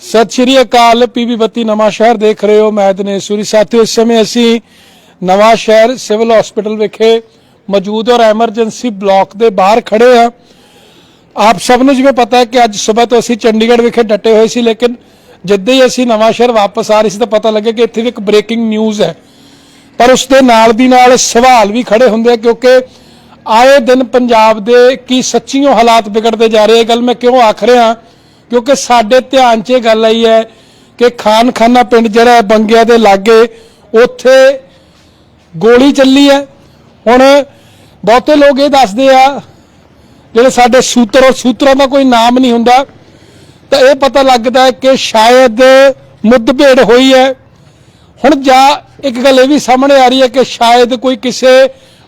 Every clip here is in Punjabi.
ਸਤਿ ਸ਼੍ਰੀ ਅਕਾਲ ਪੀਬੀ ਬੱਤੀ ਨਵਾਂ ਸ਼ਹਿਰ ਦੇਖ ਰਹੇ ਹੋ। ਮੈਂ ਦਿਨੇਸ਼ੂਰੀ ਸਾਥੀਓ, ਇਸ ਸਮੇਂ ਅਸੀਂ ਨਵਾਂ ਸ਼ਹਿਰ ਸਿਵਲ ਹਸਪੀਟਲ ਵਿਖੇ ਮੌਜੂਦ ਔਰ ਐਮਰਜੈਂਸੀ ਬਲਾਕ ਦੇ ਬਾਹਰ ਖੜੇ ਆ ਆਪ ਸਭ ਨੂੰ ਜਿਵੇਂ ਪਤਾ ਹੈ ਕਿ ਅੱਜ ਸਵੇਰ ਤੋਂ ਅਸੀਂ ਚੰਡੀਗੜ੍ਹ ਵਿਖੇ ਡਟੇ ਹੋਏ ਸੀ, ਲੇਕਿਨ ਜਿੱਦਾਂ ਹੀ ਅਸੀਂ ਨਵਾਂ ਸ਼ਹਿਰ ਵਾਪਸ ਆ ਰਹੇ ਸੀ ਤਾਂ ਪਤਾ ਲੱਗਿਆ ਕਿ ਇੱਥੇ ਵੀ ਇੱਕ ਬ੍ਰੇਕਿੰਗ ਨਿਊਜ਼ ਹੈ। ਪਰ ਉਸ ਦੇ ਨਾਲ ਦੀ ਨਾਲ ਸਵਾਲ ਵੀ ਖੜੇ ਹੁੰਦੇ ਆ, ਕਿਉਂਕਿ ਆਏ ਦਿਨ ਪੰਜਾਬ ਦੇ ਕੀ ਸੱਚੀਓ ਹਾਲਾਤ ਵਿਗੜਦੇ ਜਾ ਰਹੇ ਇਹ ਗੱਲ ਮੈਂ ਕਿਉਂ ਆਖ ਰਿਹਾ? ਕਿਉਂਕਿ ਸਾਡੇ ਧਿਆਨ 'ਚ ਇਹ ਗੱਲ ਆਈ ਹੈ ਕਿ ਖਾਨਖਾਨਾ ਪਿੰਡ ਜਿਹੜਾ ਹੈ ਬੰਗਿਆ ਦੇ ਲਾਗੇ, ਉੱਥੇ ਗੋਲੀ ਚੱਲੀ ਹੈ। ਹੁਣ ਬਹੁਤੇ ਲੋਕ ਇਹ ਦੱਸਦੇ ਆ, ਜਿਹੜੇ ਸਾਡੇ ਸੂਤਰ ਔਰ ਸੂਤਰਾਂ ਦਾ ਕੋਈ ਨਾਮ ਨਹੀਂ ਹੁੰਦਾ। ਤਾਂ ਇਹ ਪਤਾ ਲੱਗਦਾ ਹੈ ਕਿ ਸ਼ਾਇਦ ਮੁੱਦਭੇੜ ਹੋਈ ਹੈ। ਹੁਣ ਜਾਂ ਇੱਕ ਗੱਲ ਇਹ ਵੀ ਸਾਹਮਣੇ ਆ ਰਹੀ ਹੈ ਕਿ ਸ਼ਾਇਦ ਕੋਈ ਕਿਸੇ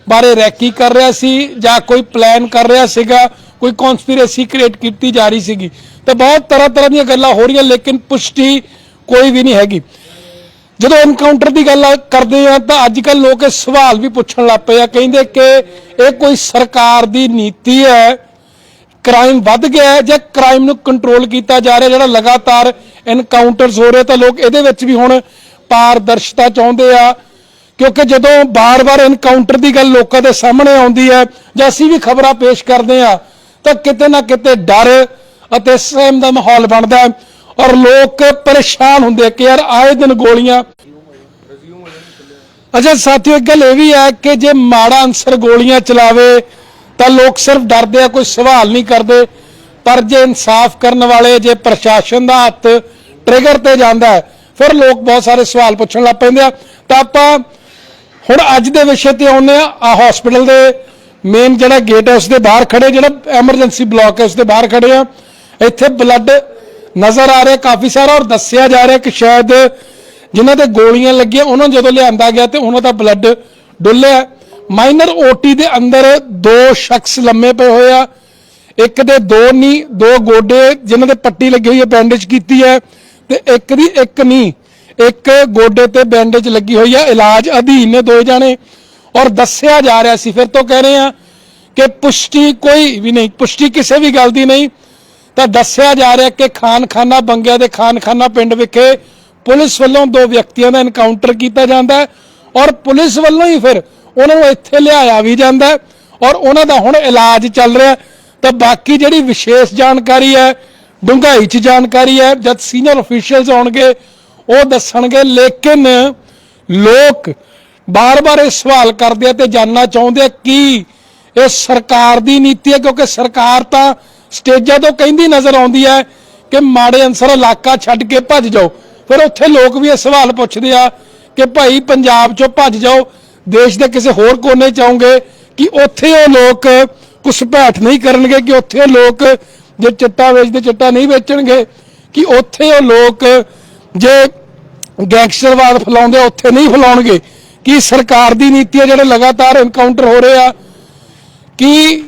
ਬਾਰੇ ਰੈਕੀ ਕਰ ਰਿਹਾ ਸੀ ਜਾਂ ਕੋਈ ਪਲਾਨ ਕਰ ਰਿਹਾ ਸੀਗਾ, ਕੋਈ ਕਨਸਪੀਰੇਸੀ ਕ੍ਰੀਏਟ ਕੀਤੀ ਜਾ ਰਹੀ ਸੀਗੀ। ਤੇ ਬਹੁਤ ਤਰ੍ਹਾਂ ਤਰ੍ਹਾਂ ਦੀਆਂ ਗੱਲਾਂ ਹੋ ਰਹੀਆਂ, ਲੇਕਿਨ ਪੁਸ਼ਟੀ ਕੋਈ ਵੀ ਨਹੀਂ ਹੈਗੀ। ਜਦੋਂ ਐਨਕਾਊਂਟਰ ਦੀ ਗੱਲ ਕਰਦੇ ਆ, ਤਾਂ ਅੱਜ ਕੱਲ ਲੋਕ ਇਹ ਸਵਾਲ ਵੀ ਪੁੱਛਣ ਲੱਗ ਪਏ ਆ, ਕਹਿੰਦੇ ਕਿ ਇਹ ਕੋਈ ਸਰਕਾਰ ਦੀ ਨੀਤੀ ਹੈ ਕ੍ਰਾਈਮ ਵੱਧ ਗਿਆ ਹੈ ਜਾਂ ਕ੍ਰਾਈਮ ਨੂੰ ਕੰਟਰੋਲ ਕੀਤਾ ਜਾ ਰਿਹਾ, ਜਿਹੜਾ ਲਗਾਤਾਰ ਐਨਕਾਊਂਟਰਸ ਹੋ ਰਹੇ ਤਾਂ ਲੋਕ ਇਹਦੇ ਵਿੱਚ ਵੀ ਹੁਣ ਪਾਰਦਰਸ਼ਤਾ ਚਾਹੁੰਦੇ ਆ। ਕਿਉਂਕਿ ਜਦੋਂ ਬਾਰ-ਬਾਰ ਐਨਕਾਊਂਟਰ ਦੀ ਗੱਲ ਲੋਕਾਂ ਦੇ ਸਾਹਮਣੇ ਆਉਂਦੀ ਹੈ ਜਾਂ ਅਸੀਂ ਵੀ ਖਬਰਾਂ ਪੇਸ਼ ਕਰਦੇ ਆ, ਤਾਂ ਕਿਤੇ ਨਾ ਕਿਤੇ ਡਰ ਅਤੇ ਸਹਿਮ ਦਾ ਮਾਹੌਲ ਬਣਦਾ ਹੈ। ਔਰ ਲੋਕ ਪਰੇਸ਼ਾਨ ਹੁੰਦੇ ਕਿ ਯਾਰ ਆਏ ਦਿਨ ਗੋਲੀਆਂ। ਅੱਛਾ, ਸਾਥੀਓ, ਇੱਕ ਗੱਲ ਇਹ ਵੀ ਹੈ ਕਿ ਜੇ ਮਾੜਾ ਅਨਸਰ ਗੋਲੀਆਂ ਚਲਾਵੇ, ਤਾਂ ਲੋਕ ਸਿਰਫ ਡਰਦੇ ਆ, ਕੋਈ ਸਵਾਲ ਨਹੀਂ ਕਰਦੇ। ਪਰ ਜੇ ਇਨਸਾਫ ਕਰਨ ਵਾਲੇ, ਜੇ ਪ੍ਰਸ਼ਾਸਨ ਦਾ ਹੱਥ ਟ੍ਰਿਗਰ ਤੇ ਜਾਂਦਾ ਹੈ, ਫਿਰ ਲੋਕ ਬਹੁਤ ਸਾਰੇ ਸਵਾਲ ਪੁੱਛਣ ਲੱਗ ਪੈਂਦੇ ਆ। ਤਾਂ ਆਪਾਂ ਹੁਣ ਅੱਜ ਦੇ ਵਿਸ਼ੇ ਤੇ ਆਉਂਦੇ ਆ ਆ ਹਸਪੀਟਲ ਦੇ ਮੇਨ ਜਿਹੜਾ ਗੇਟ ਹੈ ਉਸ ਦੇ ਬਾਹਰ ਖੜੇ ਜਿਹੜਾ ਐਮਰਜੈਂਸੀ ਬਲਾਕ ਹੈ ਉਸ ਦੇ ਬਾਹਰ ਖੜੇ ਆ ਇੱਥੇ ਬਲੱਡ ਨਜ਼ਰ ਆ ਰਿਹਾ, ਕਾਫੀ ਸਾਰਾ ਔਰ ਦੱਸਿਆ ਜਾ ਰਿਹਾ ਕਿ ਸ਼ਾਇਦ ਜਿਨ੍ਹਾਂ ਤੇ ਗੋਲੀਆਂ ਲੱਗੀਆਂ, ਉਹਨਾਂ ਨੂੰ ਜਦੋਂ ਲਿਆਂਦਾ ਗਿਆ ਤੇ ਉਹਨਾਂ ਦਾ ਬਲੱਡ ਡੁੱਲਿਆ। ਮਾਈਨਰ ਓਟੀ ਦੇ ਅੰਦਰ ਦੋ ਸ਼ਖਸ ਲੰਮੇ ਪਏ ਹੋਏ ਆ। ਇੱਕ ਦੇ ਦੋ ਨਹੀਂ ਦੋ ਗੋਡੇ ਜਿਨ੍ਹਾਂ ਦੇ ਪੱਟੀ ਲੱਗੀ ਹੋਈ ਹੈ ਬੈਂਡੇਜ ਕੀਤੀ ਹੈ ਤੇ ਇੱਕ ਦੀ ਇੱਕ ਨਹੀਂ ਇੱਕ ਗੋਡੇ ਤੇ ਬੈਂਡੇਜ ਲੱਗੀ ਹੋਈ ਹੈ। ਇਲਾਜ ਅਧੀਨ ਨੇ ਦੋ ਜਾਣੇ ਔਰ ਦੱਸਿਆ ਜਾ ਰਿਹਾ ਸੀ। ਫਿਰ ਤੋਂ ਕਹਿ ਰਹੇ ਆ ਕਿ ਪੁਸ਼ਟੀ ਕੋਈ ਵੀ ਨਹੀਂ, ਪੁਸ਼ਟੀ ਕਿਸੇ ਵੀ ਗੱਲ ਦੀ ਨਹੀਂ। ਤਾਂ ਦੱਸਿਆ ਜਾ ਰਿਹਾ ਕਿ ਖਾਨਖਾਨਾ ਬੰਗਿਆ ਦੇ ਖਾਨਖਾਨਾ ਪਿੰਡ ਵਿਖੇ ਪੁਲਿਸ ਵੱਲੋਂ ਦੋ ਵਿਅਕਤੀਆਂ ਦਾ ਐਨਕਾਊਂਟਰ ਕੀਤਾ ਜਾਂਦਾ ਔਰ ਪੁਲਿਸ ਵੱਲੋਂ ਹੀ ਫਿਰ ਉਹਨਾਂ ਨੂੰ ਇੱਥੇ ਲਿਆਇਆ ਵੀ ਜਾਂਦਾ ਔਰ ਉਹਨਾਂ ਦਾ ਹੁਣ ਇਲਾਜ ਚੱਲ ਰਿਹਾ ਤਾਂ ਬਾਕੀ ਜਿਹੜੀ ਵਿਸ਼ੇਸ਼ ਜਾਣਕਾਰੀ ਹੈ, ਡੂੰਘਾਈ ਚ ਜਾਣਕਾਰੀ ਹੈ, ਜਦ ਸੀਨੀਅਰ ਅਫੀਸ਼ੀਅਲਸ ਆਉਣਗੇ, ਉਹ ਦੱਸਣਗੇ। ਲੇਕਿਨ ਲੋਕ ਬਾਰ-ਬਾਰ ਇਹ ਸਵਾਲ ਕਰਦੇ ਆ ਤੇ ਜਾਨਣਾ ਚਾਹੁੰਦੇ ਆ ਕੀ ਇਹ ਸਰਕਾਰ ਦੀ ਨੀਤੀ ਹੈ, ਕਿਉਂਕਿ ਸਰਕਾਰ ਤਾਂ ਸਟੇਜਾਂ ਤੋਂ ਕਹਿੰਦੀ ਨਜ਼ਰ ਆਉਂਦੀ ਹੈ ਕਿ ਮਾੜੇ ਅਨਸਰ ਇਲਾਕਾ ਛੱਡ ਕੇ ਭੱਜ ਜਾਓ। ਫਿਰ ਉੱਥੇ ਲੋਕ ਵੀ ਇਹ ਸਵਾਲ ਪੁੱਛਦੇ ਆ ਕਿ ਭਾਈ ਪੰਜਾਬ ਚੋਂ ਭੱਜ ਜਾਓ ਦੇਸ਼ ਦੇ ਕਿਸੇ ਹੋਰ ਕੋਨੇ ਚ ਆਉਂਗੇ ਕਿ ਉੱਥੇ ਉਹ ਲੋਕ ਘੁਸਪੈਠ ਨਹੀਂ ਕਰਨਗੇ ਕਿ ਉੱਥੇ ਲੋਕ ਜੇ ਚਿੱਟਾ ਵੇਚਦੇ ਚਿੱਟਾ ਨਹੀਂ ਵੇਚਣਗੇ ਕਿ ਉੱਥੇ ਉਹ ਲੋਕ ਜੇ ਗੈਂਗਸਟਰਵਾਦ ਫੈਲਾਉਂਦੇ ਆ, ਉੱਥੇ ਨਹੀਂ ਫੈਲਾਉਣਗੇ। ਕਿ ਸਰਕਾਰ ਦੀ ਨੀਤੀ ਹੈ ਜਿਹੜੇ ਲਗਾਤਾਰ ਐਨਕਾਊਂਟਰ ਹੋ ਰਹੇ ਆ? ਕਿ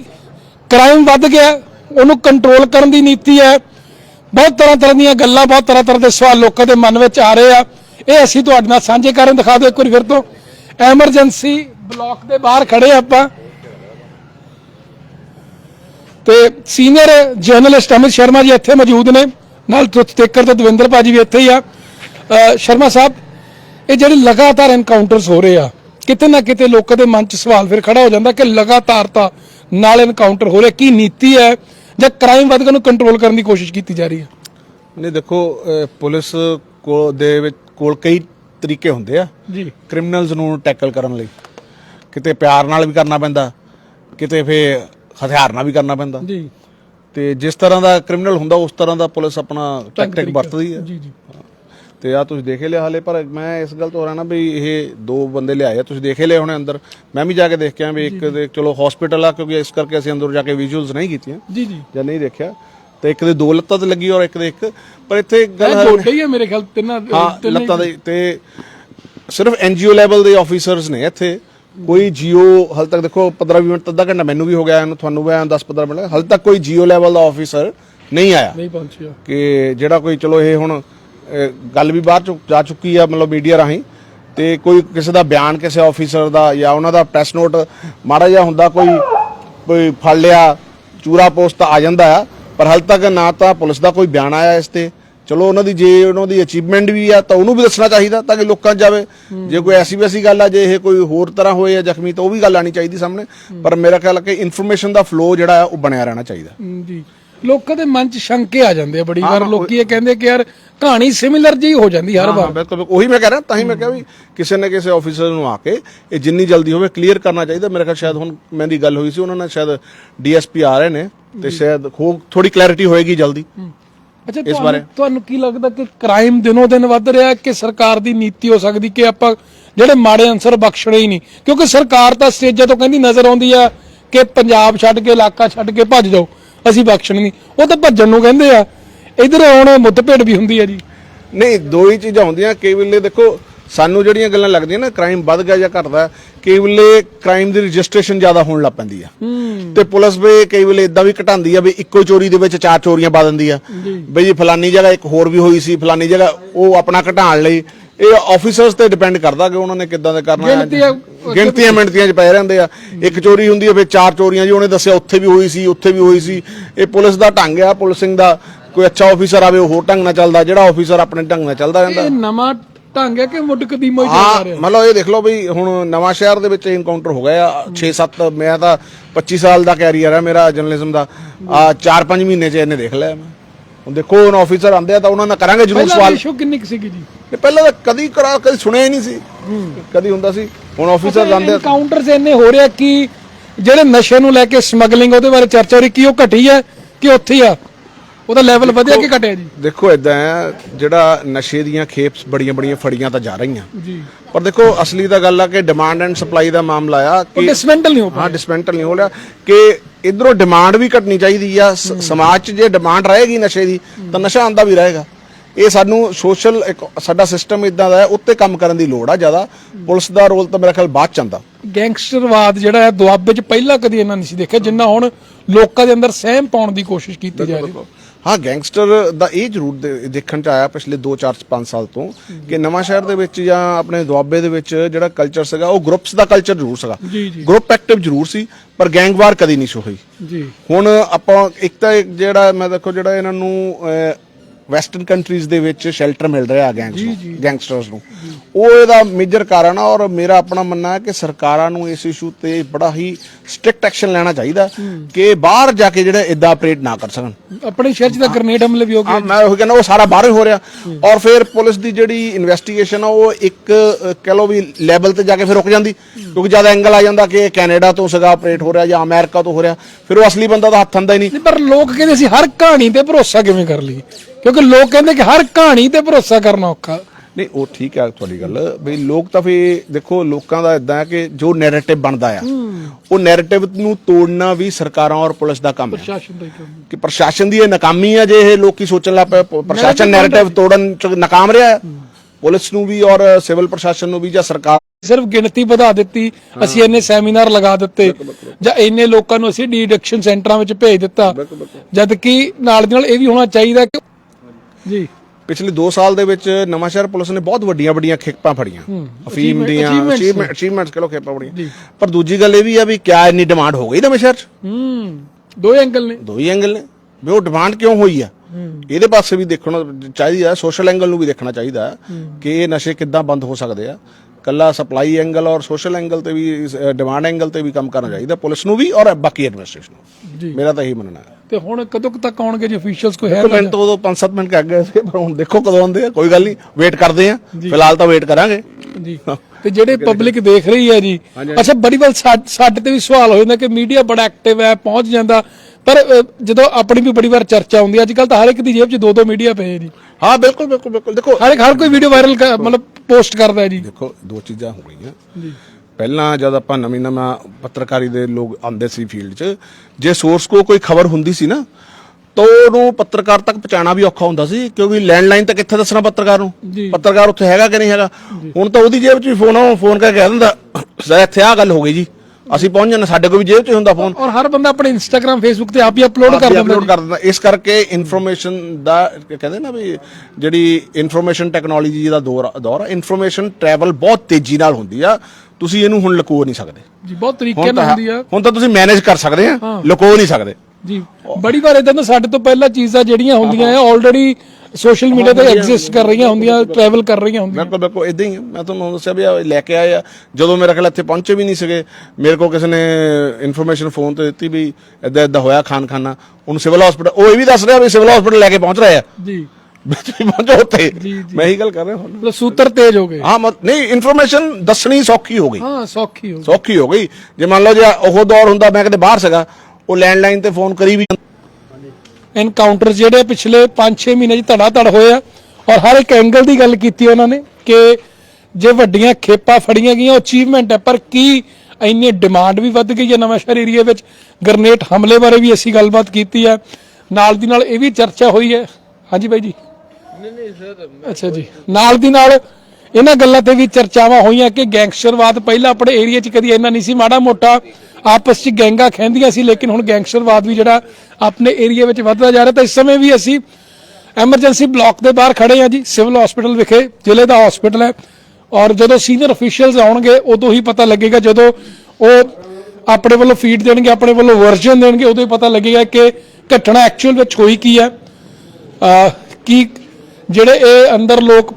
ਕ੍ਰਾਈਮ ਵੱਧ ਗਿਆ? ਉਹਨੂੰ ਕੰਟਰੋਲ ਕਰਨ ਦੀ ਨੀਤੀ ਹੈ। ਬਹੁਤ ਤਰ੍ਹਾਂ ਤਰ੍ਹਾਂ ਦੀਆਂ ਗੱਲਾਂ, ਬਹੁਤ ਤਰ੍ਹਾਂ ਤਰ੍ਹਾਂ ਦੇ ਸਵਾਲ ਲੋਕਾਂ ਦੇ ਮਨ ਵਿੱਚ ਆ ਰਹੇ ਆ। ਇਹ ਅਸੀਂ ਤੁਹਾਡੇ ਨਾਲ ਸਾਂਝੇ ਕਰਨ ਦਿਖਾ ਦਿਓ ਇੱਕ ਵਾਰੀ ਫਿਰ ਤੋਂ। ਐਮਰਜੈਂਸੀ ਬਲਾਕ ਦੇ ਬਾਹਰ ਖੜੇ ਆਪਾਂ। ਤੇ ਸੀਨੀਅਰ ਜਰਨਲਿਸਟ ਅਮਿਤ ਸ਼ਰਮਾ ਜੀ ਇੱਥੇ ਮੌਜੂਦ ਨੇ। ਨਾਲ ਤੁਤ ਤੇਕਰ ਤੇ ਦਵਿੰਦਰ ਭਾਜੀ ਵੀ ਇੱਥੇ ਹੀ ਆ। ਸ਼ਰਮਾ ਸਾਹਿਬ, ਇਹ ਜਿਹੜੇ ਲਗਾਤਾਰ ਐਨਕਾਊਂਟਰਸ ਹੋ ਰਹੇ ਆ, ਕਿਤੇ ਨਾ ਕਿਤੇ ਲੋਕਾਂ ਦੇ ਮਨ 'ਚ ਸਵਾਲ ਫਿਰ ਖੜਾ ਹੋ ਜਾਂਦਾ ਕਿ ਲਗਾਤਾਰ ਤਾਂ ਨਾਲ ਐਨਕਾਊਂਟਰ ਹੋ ਰਿਹਾ। ਕੀ ਨੀਤੀ ਹੈ? ਜਾਂ ਕ੍ਰਾਈਮ ਵੱਧ ਨੂੰ ਕੰਟਰੋਲ ਕਰਨ ਦੀ ਕੋਸ਼ਿਸ਼ ਕੀਤੀ ਜਾ ਰਹੀ ਹੈ? ਨਹੀਂ ਦੇਖੋ ਅਹ ਪੁਲਿਸ ਕੋ ਦੇ ਵਿੱਚ ਕੋਲ ਕਈ ਤਰੀਕੇ ਹੁੰਦੇ ਆ ਜੀ। ਕ੍ਰਿਮੀਨਲਸ ਨੂੰ ਟੈਕਲ ਕਰਨ ਲਈ। ਕਿਤੇ ਪਿਆਰ ਨਾਲ ਵੀ ਕਰਨਾ ਪੈਂਦਾ ਕਿਤੇ ਫੇ ਹਥਿਆਰ ਨਾਲ ਵੀ ਕਰਨਾ ਪੈਂਦਾ। ਜੀ। ਤੇ ਜਿਸ ਤਰ੍ਹਾਂ ਦਾ ਕ੍ਰਿਮੀਨਲ ਹੁੰਦਾ ਉਸ ਤਰ੍ਹਾਂ ਦਾ ਪੁਲਿਸ ਆਪਣਾ ਟੈਕਟਿਕ। ਵਰਤਦੀ ਹੈ। ਜੀ ਜੀ। ਤੇ ਆ ਤੁਸੀਂ ਦੇਖੇ ਲਿਆ ਹਾਲੇ ਪਰ ਮੈਂ ਇਸ ਗੱਲ ਤੋਂ ਰਹਿਣਾ ਵੀ ਇਹ ਦੋ ਬੰਦੇ ਲਿਆਏ ਆ। ਤੁਸੀਂ ਦੇਖੇ ਲਏ ਹੋਣੇ ਅੰਦਰ। ਮੈਂ ਵੀ ਜਾ ਕੇ ਦੇਖ ਕੇ ਆ ਵੀ ਇੱਕ ਦੇ ਚਲੋ ਹਸਪੀਟਲ ਆ ਕਿਉਂਕਿ ਇਸ ਕਰਕੇ ਅਸੀਂ ਅੰਦਰ ਜਾ ਕੇ ਵਿਜ਼ੂਅਲਸ ਨਹੀਂ ਕੀਤੀਆਂ। ਜੀ ਜੀ। ਜਾਂ ਨਹੀਂ ਦੇਖਿਆ। ਤੇ ਇੱਕ ਦੇ ਦੋ ਲੱਤਾਂ ਤੇ ਲੱਗੀ ਔਰ ਇੱਕ ਦੇ ਇੱਕ। ਪਰ ਇੱਥੇ ਗੱਲ ਗੋਡੇ ਹੀ ਹੈ ਮੇਰੇ ਖਿਆਲ ਤਿੰਨਾਂ ਹਾਂ ਲੱਤਾਂ ਦੇ ਤੇ ਸਿਰਫ ਐਨਜੀਓ ਲੈਵਲ ਦੇ ਆਫੀਸਰਸ ਨੇ ਇੱਥੇ। ਕੋਈ ਜੀਓ ਹਾਲ ਤੱਕ ਦੇਖੋ 15 20 ਮਿੰਟ ਅੱਧਾ ਘੰਟਾ ਮੈਨੂੰ ਵੀ ਹੋ ਗਿਆ ਇਹਨੂੰ ਤੁਹਾਨੂੰ ਵੀ 10 15 ਮਿੰਟ ਹਾਲ ਤੱਕ ਕੋਈ ਜੀਓ ਲੈਵਲ ਦਾ ਆਫੀਸਰ ਨਹੀਂ ਆਇਆ। ਨਹੀਂ ਪਹੁੰਚਿਆ। ਕਿ ਜਿਹੜਾ ਕੋਈ ਚਲੋ ਇਹ ਹੁਣ ਗੱਲ ਵੀ ਬਾਹਰ ਚੁ- ਜਾ ਚੁੱਕੀ ਆ ਮਤਲਬ ਮੀਡੀਆ ਰਾਹੀਂ ਤੇ ਕੋਈ ਕਿਸੇ ਦਾ ਬਿਆਨ ਕਿਸੇ ਆਫੀਸਰ ਦਾ ਜਾਂ ਉਹਨਾਂ ਦਾ ਪ੍ਰੈਸ ਨੋਟ ਮਾੜਾ ਜਿਹਾ ਹੁੰਦਾ ਕੋਈ ਕੋਈ ਫੜ ਲਿਆ, ਚੂਰਾ ਪੋਸਟ ਆ ਜਾਂਦਾ ਆ, ਪਰ ਹਾਲ ਤੱਕ ਨਾ ਤਾਂ ਪੁਲਿਸ ਦਾ ਕੋਈ ਬਿਆਨ ਆਇਆ ਇਸ ਤੇ। ਚਲੋ ਉਹਨਾਂ ਦੀ ਜੇ ਉਹਨਾਂ ਦੀ ਅਚੀਵਮੈਂਟ ਵੀ ਆ ਤਾਂ ਉਹਨੂੰ ਵੀ ਦੱਸਣਾ ਚਾਹੀਦਾ ਤਾਂ ਕਿ ਲੋਕਾਂ 'ਚ ਜਾਵੇ। ਜੇ ਕੋਈ ਐਸੀ ਵੈਸੀ ਗੱਲ ਆ, ਜੇ ਇਹ ਕੋਈ ਹੋਰ ਤਰ੍ਹਾਂ ਹੋਏ ਆ ਜ਼ਖਮੀ ਤਾਂ ਉਹ ਵੀ ਗੱਲ ਆਣੀ ਚਾਹੀਦੀ ਸਾਹਮਣੇ। ਪਰ ਮੇਰਾ ਖਿਆਲ ਹੈ ਕਿ ਇਨਫੋਰਮੇਸ਼ਨ ਦਾ ਫਲੋ ਜਿਹੜਾ ਹੈ ਉਹ ਬਣਿਆ ਰਹਿਣਾ ਚਾਹੀਦਾ। ਜੀ। ਲੋਕਾਂ ਦੇ ਮਨ 'ਚ ਸ਼ੰਕੇ ਆ ਜਾਂਦੇ ਆ ਬੜੀ ਵਾਰ ਲੋਕੀ ਇਹ ਕਹਿੰਦੇ ਕਿ ਯਾਰ ਕਹਾਣੀ ਸਿਮਿਲਰ ਜੀ ਹੋ ਜਾਂਦੀ ਹਰ ਹਾਂ ਵਾਰ। ਬਿਲਕੁਲ। ਉਹੀ ਮੈਂ ਕਹਿ ਰਿਹਾ ਤਾਂ ਹੀ ਮੈਂ ਕਿਹਾ ਵੀ ਕਿਸੇ ਨਾ ਕਿਸੇ ਆਫੀਸਰ ਨੂੰ ਆ ਕੇ ਇਹ ਜਿੰਨੀ ਜਲਦੀ ਹੋਵੇ ਕਲੀਅਰ ਕਰਨਾ ਚਾਹੀਦਾ। ਮੇਰੇ ਖਿਆਲ ਸ਼ਾਇਦ ਹੁਣ ਮੇਰੀ ਗੱਲ ਹੋਈ ਸੀ ਉਹਨਾਂ ਨਾਲ ਸ਼ਾਇਦ ਡੀਐਸਪੀ ਆ ਰਹੇ ਨੇ ਤੇ ਸ਼ਾਇਦ ਹੋ ਥੋੜੀ ਕਲੈਰਿਟੀ ਹੋਏਗੀ ਜਲਦੀ। ਅੱਛਾ ਬਾਰੇ? ਤੁਹਾਨੂੰ ਤੁਹਾਨੂੰ ਕੀ ਲੱਗਦਾ ਕਿ ਕ੍ਰਾਈਮ ਦਿਨੋ ਦਿਨ ਵੱਧ ਰਿਹਾ ਕਿ ਸਰਕਾਰ ਦੀ ਨੀਤੀ ਹੋ ਸਕਦੀ ਕਿ ਆਪਾਂ ਜਿਹੜੇ ਮਾੜੇ ਅਨਸਰ ਬਖਸ਼ਣੇ ਹੀ ਨਹੀਂ? ਕਿਉਂਕਿ ਸਰਕਾਰ ਤਾਂ ਸਟੇਜਾਂ ਤੋਂ ਕਹਿੰਦੀ ਨਜ਼ਰ ਆਉਂਦੀ ਆ ਕਿ ਪੰਜਾਬ ਛੱਡ ਕੇ ਇਲਾਕਾ ਛੱਡ ਕੇ ਭੱਜ ਜਾਓ। ਅਸੀਂ ਬਖਸ਼ਣ ਨਹੀਂ। ਉਹ ਤਾਂ ਭੱਜਣ ਨੂੰ ਕਹਿੰਦੇ ਆ। ਇਧਰ ਆਉਣ ਮੁੱਦਭੇੜ ਵੀ ਹੁੰਦੀ ਆ ਜੀ। ਨਹੀਂ, ਦੋ ਹੀ ਚੀਜ਼ਾਂ ਹੁੰਦੀਆਂ, ਕਈ ਵੇਲੇ ਦੇਖੋ ਸਾਨੂੰ ਜਿਹੜੀਆਂ ਗੱਲਾਂ ਲੱਗਦੀਆਂ ਨਾ ਕ੍ਰਾਈਮ ਵੱਧ ਗਿਆ ਜਾਂ ਘਟਦਾ ਕਈ ਵੇਲੇ ਕ੍ਰਾਈਮ ਦੀ ਰਜਿਸਟ੍ਰੇਸ਼ਨ ਜ਼ਿਆਦਾ ਹੋਣ ਲੱਗ ਪੈਂਦੀ ਆ। ਤੇ ਪੁਲਿਸ ਵੀ ਕਈ ਵੇਲੇ ਇਦਾਂ ਵੀ ਘਟਾਉਂਦੀ ਆ ਵੀ ਇੱਕੋ ਚੋਰੀ ਦੇ ਵਿੱਚ ਚਾਰ ਚੋਰੀਆਂ ਪਾ ਦਿੰਦੀ ਆ। ਬਈ ਜੀ ਫਲਾਨੀ ਜਗ੍ਹਾ ਇੱਕ ਹੋਰ ਵੀ ਹੋਈ ਸੀ ਫਲਾਨੀ ਜਗ੍ਹਾ ਉਹ ਆਪਣਾ ਘਟਾਉਣ ਲਈ। ਇਹ ਆਫੀਸਰਸ ਤੇ ਡਿਪੈਂਡ ਕਰਦਾ ਕਿ ਉਹਨਾਂ ਨੇ ਕਿੱਦਾਂ ਦੇ ਕਰਨਾ ਹੈ। ਗਿਣਤੀਆਂ- ਮਿੰਟੀਆਂ 'ਚ ਪਏ ਰਹਿੰਦੇ ਆ। ਇੱਕ ਚੋਰੀ ਹੁੰਦੀ ਆ ਫਿਰ ਚਾਰ ਚੋਰੀਆਂ ਜੀ ਉਹਨੇ ਦੱਸਿਆ ਉੱਥੇ ਵੀ ਹੋਈ ਸੀ ਉੱਥੇ ਵੀ ਹੋਈ ਸੀ। ਇਹ ਪੁਲਿਸ ਦਾ ਢੰਗ ਆ ਪੁਲਿਸਿੰਗ ਦਾ। ਕੋਈ ਅੱਛਾ ਆਫੀਸਰ ਆਵੇ ਉਹ ਹੋਰ ਢੰਗ ਨਾਲ ਚੱਲਦਾ ਜਿਹੜਾ ਆਫੀਸਰ ਆਪਣੇ ਢੰਗ ਨਾਲ ਚੱਲਦਾ ਰਹਿੰਦਾ। ਇਹ ਨਵਾਂ ਢੰਗ ਹੈ ਕਿ ਮੁੱਢ ਕਦੀਮੋ ਹੀ ਚੱਲਦਾ ਹਾਂ ਰਿਹਾ? ਮਤਲਬ ਇਹ ਦੇਖ ਲਓ ਵੀ ਹੁਣ ਨਵਾਂ ਸ਼ਹਿਰ ਦੇ ਵਿੱਚ ਇਨਕਾਊਂਟਰ ਹੋ ਗਿਆ 6-7 ਮੈਂ ਤਾਂ 25 ਸਾਲ ਦਾ ਕੈਰੀਅਰ ਹੈ ਮੇਰਾ ਜਰਨਲਿਜ਼ਮ ਦਾ। ਆ 4-5 ਮਹੀਨੇ 'ਚ ਇਹਨੇ ਦੇਖ ਲਿਆ ਮੈਂ। ਹੁਣ ਦੇਖੋ ਹੁਣ ਆਫੀਸਰ ਆਂਦੇ ਆ ਤਾਂ ਉਹਨਾਂ ਨਾਲ ਕਰਾਂਗੇ ਜ਼ਰੂਰ ਪਹਿਲਾਂ ਸਵਾਲ। ਰੇਸ਼ੋ ਕਿੰਨੀ ਕੁ ਸੀਗੀ ਜੀ? ਨਹੀਂ, ਪਹਿਲਾਂ ਤਾਂ ਕਦੀ ਕਰਾ ਕਦੀ ਸੁਣਿਆ ਹੀ ਨਹੀਂ ਸੀ। ਕਦੀ ਹੁੰਦਾ ਸੀ। ਹੁਣ ਆਫੀਸਰ ਆਂਦੇ ਆ। ਐਨਕਾਊਂਟਰਸ ਇੰਨੇ ਹੋ ਰਿਹਾ ਕਿ ਜਿਹੜੇ ਨਸ਼ੇ ਨੂੰ ਲੈ ਕੇ ਸਮਗਲਿੰਗ ਉਹਦੇ ਬਾਰੇ ਚਰਚਾ ਹੋ ਰਹੀ ਕੀ ਉਹ ਘਟੀ ਹੈ ਕਿ ਉੱਥੇ ਹੀ ਆ? ਉਹਦਾ ਲੈਵਲ ਵਧਿਆ ਕਿ ਘਟਿਆ ਜੀ? ਦੇਖੋ ਇਦਾਂ ਹੈ ਜਿਹੜਾ ਨਸ਼ੇ ਦੀਆਂ ਖੇਪਸ ਬੜੀਆਂ ਬੜੀਆਂ ਫੜੀਆਂ ਤਾਂ ਜਾ ਰਹੀਆਂ। ਜੀ। ਪਰ ਦੇਖੋ ਅਸਲੀ ਤਾਂ ਗੱਲ ਆ ਕਿ ਡਿਮਾਂਡ ਐਂਡ ਸਪਲਾਈ ਦਾ ਮਾਮਲਾ ਆ ਕਿ ਡਿਸਮੈਂਟਲ ਨਹੀਂ ਹੋ ਪਾ ਹਾਂ ਡਿਸਮੈਂਟਲ ਨਹੀਂ ਹੋ ਰਿਹਾ। ਕਿ ਇਧਰੋਂ ਡਿਮਾਂਡ ਵੀ ਘਟਣੀ ਚਾਹੀਦੀ ਆ ਸਮਾਜ 'ਚ ਜੇ ਡਿਮਾਂਡ ਰਹੇਗੀ ਨਸ਼ੇ ਦੀ ਤਾਂ ਨਸ਼ਾ ਆਂਦਾ ਵੀ ਰਹੇਗਾ। ਇਹ ਸਾਨੂੰ ਸੋਸ਼ਲ ਇੱਕ ਸਾਡਾ ਸਿਸਟਮ ਇਦਾਂ ਦਾ ਹੈ ਉੱਤੇ ਕੰਮ ਕਰਨ ਦੀ ਲੋੜ ਆ ਜ਼ਿਆਦਾ। ਪੁਲਿਸ ਦਾ ਰੋਲ ਤਾਂ ਮੇਰਾ ਖਿਆਲ ਬਾਅਦ ਚ ਆਂਦਾ ਗੈਂਗਸਟਰਵਾਦ ਜਿਹੜਾ ਹੈ ਦੁਆਬੇ 'ਚ ਪਹਿਲਾਂ ਕਦੀ ਇਹਨਾਂ ਨਹੀਂ ਸੀ ਦੇਖਿਆ ਜਿੰਨਾ ਹੁਣ ਲੋਕਾਂ ਦੇ ਅੰਦਰ ਸਹਿਮ ਪਾਉਣ ਦੀ ਕੋਸ਼ਿਸ਼ ਕੀਤੀ ਜਾ ਰਹੀ ਹੈ। ਹਾਂ ਗੈਂਗਸਟਰ ਦਾ ਇਹ ਜ਼ਰੂਰ ਦੇ- ਦੇਖਣ ਚ ਆਇਆ ਪਿਛਲੇ 2 4 5 ਸਾਲ ਤੋਂ ਕਿ ਨਵਾਂ ਸ਼ਹਿਰ ਦੇ ਵਿੱਚ ਜਾਂ ਆਪਣੇ ਦੁਆਬੇ ਦੇ ਵਿੱਚ ਜਿਹੜਾ ਕਲਚਰ ਸੀਗਾ ਉਹ ਗਰੁੱਪਸ ਦਾ ਕਲਚਰ ਜ਼ਰੂਰ ਸੀਗਾ। ਜੀ, ਜੀ। ਗਰੁੱਪ ਐਕਟਿਵ ਜ਼ਰੂਰ ਸੀ ਪਰ ਗੈਂਗਵਾਰ ਕਦੀ ਨਹੀਂ ਸੀ ਹੋਈ। ਜੀ। ਹੁਣ ਆਪਾਂ ਇੱਕ ਤਾਂ ਜਿਹੜਾ ਮੈਂ ਦੇਖੋ ਜਿਹੜਾ ਇਹਨਾਂ ਨੂੰ ਵੈਸਟਰਨ ਕੰਟਰੀਜ਼ ਦੇ ਵਿੱਚ ਸ਼ੈਲਟਰ ਮਿਲ ਰਿਹਾ ਗੈਂਗਸ ਨੂੰ ਗੈਂਗਸਟਰਸ ਨੂੰ। ਉਹ ਇਹਦਾ ਮੇਜਰ ਕਾਰਨ ਆ ਔਰ ਮੇਰਾ ਆਪਣਾ ਮੰਨਣਾ ਹੈ ਕਿ ਸਰਕਾਰਾਂ ਨੂੰ ਇਸ ਇਸ਼ੂ ਤੇ ਬੜਾ ਹੀ ਸਟ੍ਰਿਕਟ ਐਕਸ਼ਨ ਲੈਣਾ ਚਾਹੀਦਾ ਕਿ ਬਾਹਰ ਜਾ ਕੇ ਜਿਹੜਾ ਇਦਾਂ ਆਪਰੇਟ ਨਾ ਕਰ ਸਕਣ। ਆਪਣੇ ਸ਼ਹਿਰ 'ਚ ਤਾਂ ਗ੍ਰਨੇਡ ਹਮਲੇ ਵੀ ਹੋ ਗਏ। ਮੈਂ ਉਹ ਕਹਿੰਦਾ ਉਹ ਸਾਰਾ ਬਾਹਰ ਹੀ ਹੋ ਰਿਹਾ। ਔਰ ਫਿਰ ਪੁਲਿਸ ਦੀ ਜਿਹੜੀ ਇਨਵੈਸਟੀਗੇਸ਼ਨ ਆ ਉਹ ਇੱਕ ਕਹਿ ਲਓ ਵੀ ਲੈਵਲ ਤੇ ਜਾ ਕੇ ਫਿਰ ਰੁਕ ਜਾਂਦੀ। ਕਿਉਂਕਿ ਜ਼ਿਆਦਾ ਐਂਗਲ ਆ ਜਾਂਦਾ ਕਿ ਇਹ ਕੈਨੇਡਾ ਤੋਂ ਸਗਾ ਆਪਰੇਟ ਹੋ ਰਿਹਾ ਜਾਂ ਅਮਰੀਕਾ ਤੋਂ ਹੋ ਰਿਹਾ। ਫਿਰ ਉਹ ਅਸਲੀ ਬੰਦਾ ਤਾਂ ਹੱਥ ਆਂਦਾ ਹੀ ਨਹੀਂ। ਪਰ ਲੋਕ ਕਹਿੰਦੇ ਅਸੀਂ ਹਰ ਕਹਾਣੀ ਤੇ ਭਰੋਸਾ ਕਿਵੇਂ ਕਰ ਲਈਏ? ਕਿਉਂਕਿ ਲੋਕ ਕਹਿੰਦੇ ਕਿ ਹਰ ਕਹਾਣੀ ਤੇ ਭਰੋਸਾ ਕਰਨਾ ਔਖਾ। ਨਹੀਂ ਉਹ ਠੀਕ ਹੈ ਤੁਹਾਡੀ ਗੱਲ। ਬਈ ਲੋਕ ਤਾਂ ਫੇ ਦੇਖੋ ਲੋਕਾਂ ਦਾ ਇਦਾਂ ਹੈ ਕਿ ਜੋ ਨੈਰੇਟਿਵ ਬਣਦਾ ਆ ਉਹ ਨੈਰੇਟਿਵ ਨੂੰ ਤੋੜਨਾ ਵੀ ਸਰਕਾਰਾਂ ਔਰ ਪੁਲਿਸ ਦਾ ਕੰਮ ਹੈ। ਪ੍ਰਸ਼ਾਸਨ ਦਾ ਹੀ ਕੰਮ। ਕਿ ਪ੍ਰਸ਼ਾਸਨ ਦੀ ਇਹ ਨਾਕਾਮੀ ਹੈ ਜੇ ਇਹ ਲੋਕੀ ਸੋਚਣ ਲੱਗ ਪਏ ਪ੍ਰਸ਼ਾਸਨ ਨੈਰੇਟਿਵ ਤੋੜਨ ਚ ਨਾਕਾਮ ਰਿਹਾ ਹੈ। ਪੁਲਿਸ ਨੂੰ ਵੀ ਔਰ ਸਿਵਲ ਪ੍ਰਸ਼ਾਸਨ ਨੂੰ ਵੀ ਜਾਂ ਸਰਕਾਰ ਸਿਰਫ ਗਿਣਤੀ ਵਧਾ ਦਿੱਤੀ ਅਸੀਂ ਇੰਨੇ ਸੈਮੀਨਾਰ ਲਗਾ ਦਿੱਤੇ ਜਾਂ ਇੰਨੇ ਲੋਕਾਂ ਨੂੰ ਅਸੀਂ ਡੀਡਕਸ਼ਨ ਸੈਂਟਰਾਂ ਵਿੱਚ ਭੇਜ ਦਿੱਤਾ। ਜਦ ਕਿ ਨਾਲ ਦੀ ਨਾਲ ਇਹ ਵੀ ਹੋਣਾ ਚਾਹੀਦਾ ਕਿ ਜੀ। ਪਿਛਲੇ 2 ਸਾਲ ਦੇ ਵਿੱਚ ਨਵਾਂਸ਼ਹਿਰ ਪੁਲਿਸ ਨੇ ਬਹੁਤ ਵੱਡੀਆਂ ਵੱਡੀਆਂ ਖੇਪਾਂ ਫੜੀਆਂ। ਅਫੀਮ ਦੀਆਂ ਅਚੀਵਮੈਂਟਸ ਕਹ ਲੋ ਖੇਪਾਂ ਫੜੀਆਂ। ਪਰ ਦੂਜੀ ਗੱਲ ਇਹ ਵੀ ਆ ਵੀ ਕਿਆ ਇੰਨੀ ਡਿਮਾਂਡ ਹੋ ਗਈ ਨਵਾਂਸ਼ਹਿਰ ਚ? ਹੂੰ। ਦੋ ਐਂਗਲ ਨੇ। ਦੋ ਹੀ ਐਂਗਲ ਨੇ। ਵੀ ਉਹ ਡਿਮਾਂਡ ਕਿਉਂ ਹੋਈ ਆ? ਇਹਦੇ ਪਾਸੇ ਵੀ ਦੇਖਣਾ ਚਾਹੀਦਾ ਸੋਸ਼ਲ ਐਂਗਲ ਨੂੰ ਵੀ ਦੇਖਣਾ ਚਾਹੀਦਾ ਕਿ ਇਹ ਨਸ਼ੇ ਕਿੱਦਾਂ ਬੰਦ ਹੋ ਸਕਦੇ ਆ। ਕੱਲਾ ਸਪਲਾਈ ਐਂਗਲ ਔਰ ਸੋਸ਼ਲ ਐਂਗਲ ਤੇ ਵੀ ਡਿਮਾਂਡ ਐਂਗਲ ਤੇ ਵੀ ਕੰਮ ਕਰਨਾ ਚਾਹੀਦਾ ਪੁਲਿਸ ਨੂੰ ਵੀ ਔਰ ਬਾਕੀ ਐਡਮਿਨਿਸਟ੍ਰੇਸ਼ਨ ਨੂੰ। ਮੇਰਾ ਤਾਂ ਇਹੀ ਮੰਨਣਾ। ਹੈ ਤੇ ਹੁਣ ਕਦੋਂ ਕੁ ਤੱਕ ਆਉਣਗੇ ਜੀ ਅਫੀਸ਼ੀਅਲਸ ਕੋਈ ਹੈ ਮਿੰਟ ਤੋਂ ਉਦੋਂ 5-7 ਮਿੰਟ ਕੱਗ ਗਏ ਸੀ ਪਰ ਹੁਣ ਦੇਖੋ ਕਦੋਂ ਆਉਂਦੇ ਆ ਕੋਈ ਗੱਲ ਨਹੀਂ ਵੇਟ ਕਰਦੇ ਆ। ਫਿਲਹਾਲ ਤਾਂ ਵੇਟ ਕਰਾਂਗੇ। ਜੀ। ਤੇ ਜਿਹੜੇ ਪਬਲਿਕ ਦੇਖ ਰਹੀ ਹੈ ਜੀ ਅੱਛਾ ਬੜੀ ਵਾਰ ਸਾਡੇ ਤੇ ਵੀ ਸਵਾਲ ਹੋ ਜਾਂਦਾ ਕਿ ਮੀਡੀਆ ਬੜਾ ਐਕਟਿਵ ਹੈ ਪਹੁੰਚ ਜਾਂਦਾ। ਪਰ ਜਦੋਂ ਆਪਣੀ ਵੀ ਬੜੀ ਵਾਰ ਚਰਚਾ ਹੁੰਦੀ ਹੈ ਅੱਜ ਕੱਲ ਤਾਂ ਹਰ ਇੱਕ ਦੀ ਜੇਬ 'ਚ ਦੋ ਦੋ ਮੀਡੀਆ ਪਏ ਜੀ। ਹਾਂ ਬਿਲਕੁਲ ਬਿਲਕੁਲ ਬਿਲਕੁਲ। ਦੇਖੋ ਹਰ ਹਰ ਕੋਈ ਵੀਡੀਓ ਵਾਇਰਲ ਮਤਲਬ ਪੋਸਟ ਕਰਦਾ ਹੈ ਜੀ। ਦੇਖੋ ਦੋ ਚੀਜ਼ਾਂ ਹੋ ਗਈਆਂ। ਜੀ। ਪਹਿਲਾਂ ਜਦ ਆਪਾਂ ਨਵੀਂ ਨਵਾਂ ਪੱਤਰਕਾਰੀ ਦੇ ਲੋਕ ਆਉਂਦੇ ਸੀ ਫੀਲਡ 'ਚ ਜੇ ਸੋਰਸ ਕੋ ਕੋਈ ਖਬਰ ਹੁੰਦੀ ਸੀ ਨਾ ਤਾਂ ਉਹਨੂੰ ਪੱਤਰਕਾਰ ਤੱਕ ਪਹੁੰਚਾਉਣਾ ਵੀ ਔਖਾ ਹੁੰਦਾ ਸੀ ਕਿਉਂਕਿ ਲੈਂਡਲਾਈਨ ਤੇ ਕਿੱਥੇ ਦੱਸਣਾ ਪੱਤਰਕਾਰ ਨੂੰ। ਪੱਤਰਕਾਰ ਉੱਥੇ ਹੈਗਾ ਕਿ ਨਹੀਂ ਹੈਗਾ? ਹੁਣ ਤਾਂ ਉਹਦੀ ਜੇਬ 'ਚ ਵੀ ਫੋਨ ਆ ਫੋਨ ਕਰਕੇ ਕਹਿ ਦਿੰਦਾ ਸਰ ਇੱਥੇ ਆ ਗੱਲ ਹੋ ਗਈ ਜੀ। ਅਸੀਂ ਪਹੁੰਚ ਜਾਂਦੇ ਸਾਡੇ ਕੋਲ ਵੀ ਜੇਬ 'ਚ ਹੁੰਦਾ ਫੋਨ ਔਰ ਹਰ ਬੰਦਾ ਆਪਣੇ ਇੰਸਟਾਗ੍ਰam ਫੇਸਬੁੱਕ ਤੇ ਆਪ ਹੀ ਅਪਲੋਡ ਕਰ ਦਿੰਦਾ ਅਪਲੋਡ ਕਰ ਦਿੰਦਾ। ਇਸ ਕਰਕੇ ਇਨਫੋਰਮੇਸ਼ਨ ਦਾ ਕਹਿੰਦੇ ਨਾ ਵੀ ਜਿਹੜੀ ਇਨਫੋਰਮੇਸ਼ਨ ਟੈਕਨੋਲੋਜੀ ਦਾ ਦੌਰ ਦੌਰ ਆ ਇਨਫੋਰਮੇਸ਼ਨ ਟਰੈਵਲ ਬਹੁਤ ਤੇਜ਼ੀ ਨਾਲ ਹੁੰਦੀ ਆ। ਤੁਸੀਂ ਇਹਨੂੰ ਹੁਣ ਲੁਕੋ ਨਹੀਂ ਸਕਦੇ। ਜੀ ਬਹੁਤ ਤਰੀਕੇ ਹੁਣ ਨਾਲ ਤਾਂ ਹੁੰਦੀ ਆ। ਹੁਣ ਤਾਂ ਤੁਸੀਂ ਮੈਨੇਜ ਕਰ ਸਕਦੇ ਆ। ਲੁਕੋ ਨਹੀਂ ਸਕਦੇ। ਜੀ ਬੜੀ ਵਾਰ ਇਦਾਂ ਦਾ ਸਾਡੇ ਤੋਂ ਪਹਿਲਾਂ ਚੀਜ਼ਾਂ ਜਿਹੜੀਆਂ ਹੁੰਦੀਆਂ ਆ ਆਲਰੇਡੀ ਸੋਸ਼ਲ ਮੀਡੀਆ ਤੇ ਐਗਜ਼ਿਸਟ ਕਰ ਰਹੀਆਂ ਹੁੰਦੀਆਂ ਟਰੈਵਲ ਕਰ ਰਹੀਆਂ ਹੁੰਦੀਆਂ। ਬਿਲਕੁਲ ਬਿਲਕੁਲ ਇਦਾਂ ਹੀ। ਮੈਂ ਤੁਹਾਨੂੰ ਦੱਸਿਆ ਵੀ ਲੈ ਕੇ ਆਏ ਆ। ਜਦੋਂ ਮੇਰੇ ਖਿਆਲ ਇੱਥੇ ਪਹੁੰਚੇ ਵੀ ਨਹੀਂ ਸੀਗੇ ਮੇਰੇ ਕੋਲ ਕਿਸੇ ਨੇ ਇਨਫੋਰਮੇਸ਼ਨ ਫੋਨ ਤੇ ਦਿੱਤੀ ਵੀ ਇਦਾਂ ਇਦਾਂ ਹੋਇਆ ਖਾਨ ਖਾਨਾ ਉਹਨੂੰ ਸਿਵਲ ਹਸਪੀਟਲ ਉਹ ਇਹ ਵੀ ਦੱਸ ਰਿਹਾ ਵੀ ਸਿਵਲ ਹਸਪੀਟਲ ਲੈ ਕੇ ਪਹੁੰਚ ਰਹੇ ਆ। ਜੀ। ਵੀ ਪਹੁੰਚੋ ਉੱਥੇ ਮੈਂ ਇਹੀ ਗੱਲ ਕਰ ਰਿਹਾ ਹੁਣ। ਮਤਲਬ ਸੂਤਰ ਤੇਜ ਹੋ ਗਏ। ਹਾਂ ਮਤ- ਨਹੀਂ ਇਨਫੋਰਮੇਸ਼ਨ ਦੱਸਣੀ ਸੌਖੀ ਹੋ ਗਈ। ਹਾਂ ਸੌਖੀ ਹੋ ਗਈ। ਸੌਖੀ ਹੋ ਗਈ। ਜੇ ਮੰਨ ਲਓ ਜੇ ਉਹ ਦੌਰ ਹੁੰਦਾ ਮੈਂ ਕਿਤੇ ਬਾਹਰ ਸੀਗਾ ਉਹ ਲੈਂਡਲਾਈਨ ਤੇ ਫੋਨ ਕਰੀ ਵੀ ਐਨਕਾਊਂਟਰ ਜਿਹੜੇ ਪਿਛਲੇ 5-6 ਮਹੀਨੇ 'ਚ ਧੜਾ ਧੜ ਹੋਏ ਆ ਔਰ ਹਰ ਇੱਕ ਐਂਗਲ ਦੀ ਗੱਲ ਕੀਤੀ ਉਹਨਾਂ ਨੇ ਕਿ ਜੇ ਵੱਡੀਆਂ ਖੇਪਾਂ ਫੜੀਆਂ ਗਈਆਂ ਉਹ ਅਚੀਵਮੈਂਟ ਹੈ ਪਰ ਕੀ ਇੰਨੀ ਡਿਮਾਂਡ ਵੀ ਵੱਧ ਗਈ ਹੈ ਨਵਾਂ ਸ਼ਹਿਰ ਏਰੀਆ ਵਿੱਚ? ਗ੍ਰਨੇਟ ਹਮਲੇ ਬਾਰੇ ਵੀ ਅਸੀਂ ਗੱਲਬਾਤ ਕੀਤੀ ਹੈ। ਨਾਲ ਦੀ ਨਾਲ ਇਹ ਵੀ ਚਰਚਾ ਹੋਈ ਹੈ। ਹਾਂਜੀ ਬਾਈ ਜੀ। ਨਹੀਂ ਨਹੀਂ ਸਰ ਅੱਛਾ ਜੀ। ਨਾਲ ਦੀ ਨਾਲ ਇਹਨਾਂ ਗੱਲਾਂ ਤੇ ਵੀ ਚਰਚਾਵਾਂ ਹੋਈਆਂ ਕਿ ਗੈਂਗਸਟਰਵਾਦ ਪਹਿਲਾਂ ਆਪਣੇ ਏਰੀਆ 'ਚ ਕਦੀ ਇੰਨਾ ਨਹੀਂ ਸੀ ਮਾੜਾ ਮੋਟਾ। ਆਪਸ 'ਚ ਗੈਂਗਾਂ ਖਹਿੰਦੀਆਂ ਸੀ ਲੇਕਿਨ ਹੁਣ ਗੈਂਗਸਟਰਵਾਦ ਵੀ ਜਿਹੜਾ ਆਪਣੇ ਏਰੀਆ ਵਿੱਚ ਵੱਧਦਾ ਜਾ ਰਿਹਾ ਤਾਂ ਇਸ ਸਮੇਂ ਵੀ ਅਸੀਂ ਐਮਰਜੈਂਸੀ ਬਲਾਕ ਦੇ ਬਾਹਰ ਖੜੇ ਆ ਜੀ ਸਿਵਲ ਹਸਪੀਟਲ ਵਿਖੇ ਜ਼ਿਲ੍ਹੇ ਦਾ ਹਸਪੀਟਲ ਹੈ। ਔਰ ਜਦੋਂ ਸੀਨੀਅਰ ਅਫੀਸ਼ੀਅਲਸ ਆਉਣਗੇ ਉਦੋਂ ਹੀ ਪਤਾ ਲੱਗੇਗਾ ਜਦੋਂ ਉਹ ਆਪਣੇ ਵੱਲੋਂ ਫੀਡ ਦੇਣਗੇ ਆਪਣੇ ਵੱਲੋਂ ਵਰਜਨ ਦੇਣਗੇ ਉਦੋਂ ਹੀ ਪਤਾ ਲੱਗੇਗਾ ਕਿ ਘਟਨਾ ਐਕਚੁਅਲ ਵਿੱਚ ਹੋਈ ਕੀ ਹੈ। ਕੀ ਜਿਹੜੇ ਇਹ ਅੰਦਰ ਲੋਕ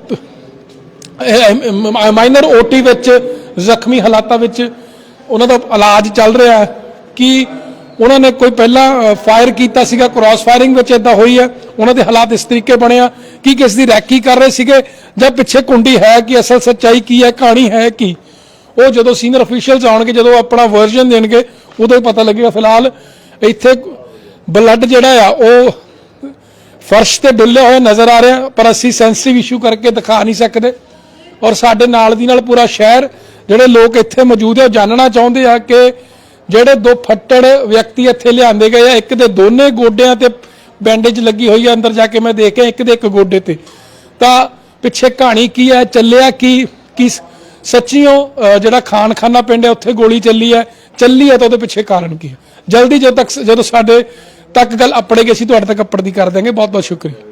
ਮਾਈਨਰ ਓਟੀ ਵਿੱਚ, ਜ਼ਖਮੀ ਹਾਲਾਤਾਂ ਵਿੱਚ ਉਹਨਾਂ ਦਾ ਇਲਾਜ ਚੱਲ ਰਿਹਾ ਹੈ ਕਿ ਉਹਨਾਂ ਨੇ ਕੋਈ ਪਹਿਲਾਂ ਫਾਇਰ ਕੀਤਾ ਸੀਗਾ ਕ੍ਰਾਸ ਫਾਇਰਿੰਗ ਵਿੱਚ ਇਦਾਂ ਹੋਈ ਹੈ। ਉਹਨਾਂ ਦੇ ਹਾਲਾਤ ਇਸ ਤਰੀਕੇ ਬਣੇ ਆ ਕਿ ਕਿਸ ਦੀ ਰੈਕੀ ਕਰ ਰਹੇ ਸੀਗੇ ਜਾਂ ਪਿੱਛੇ ਕੁੰਡੀ ਹੈ ਕਿ ਅਸਲ ਸੱਚਾਈ ਕੀ ਹੈ, ਕਹਾਣੀ ਹੈ ਕੀ। ਉਹ ਜਦੋਂ ਸੀਨੀਅਰ ਅਫੀਸ਼ੀਅਲਸ ਆਉਣਗੇ, ਜਦੋਂ ਆਪਣਾ ਵਰਜਨ ਦੇਣਗੇ, ਉਦੋਂ ਹੀ ਪਤਾ ਲੱਗੇਗਾ। ਫਿਲਹਾਲ ਇੱਥੇ ਬਲੱਡ ਜਿਹੜਾ ਆ, ਉਹ ਫਰਸ਼ ਤੇ ਡੁੱਲੇ ਹੋਏ ਨਜ਼ਰ ਆ ਰਿਹਾ ਪਰ ਅਸੀਂ ਸੈਂਸਿਟਿਵ ਇਸ਼ੂ ਕਰਕੇ ਦਿਖਾ ਨਹੀਂ ਸਕਦੇ। ਔਰ ਸਾਡੇ ਨਾਲ ਦੀ ਨਾਲ ਪੂਰਾ ਸ਼ਹਿਰ ਜਿਹੜੇ ਲੋਕ ਇੱਥੇ ਮੌਜੂਦ ਹੈ ਜਾਣਨਾ ਚਾਹੁੰਦੇ ਆ ਕਿ ਜਿਹੜੇ ਦੋ ਫੱਟੜ ਵਿਅਕਤੀ ਇੱਥੇ ਲਿਆਂਦੇ ਗਏ ਆ ਇੱਕ ਦੇ ਦੋਨੇ ਗੋਡਿਆਂ ਤੇ ਬੈਂਡੇਜ ਲੱਗੀ ਹੋਈ ਹੈ ਅੰਦਰ ਜਾ ਕੇ ਮੈਂ ਦੇਖਿਆ ਇੱਕ ਦੇ ਇੱਕ ਗੋਡੇ ਤੇ। ਤਾਂ ਪਿੱਛੇ ਕਹਾਣੀ ਕੀ ਹੈ ਚੱਲਿਆ ਕੀ ਕੀ ਸੱਚੀਓ ਅਹ, ਜਿਹੜਾ ਖਾਨਖਾਨਾ ਪਿੰਡ ਹੈ ਉੱਥੇ ਗੋਲੀ ਚੱਲੀ ਹੈ ਚੱਲੀ ਹੈ ਤਾਂ ਉਹਦੇ ਪਿੱਛੇ ਕਾਰਨ ਕੀ ਹੈ? ਜਲਦੀ ਜਦੋਂ ਤੱਕ ਜਦੋਂ ਸਾਡੇ ਤੱਕ ਗੱਲ ਅਪੜੇਗੀ ਅਸੀਂ ਤੁਹਾਡੇ ਤੱਕ ਅਪੜਦੀ ਕਰ ਦਿਆਂਗੇ। ਬਹੁਤ ਬਹੁਤ ਸ਼ੁਕਰੀਆ।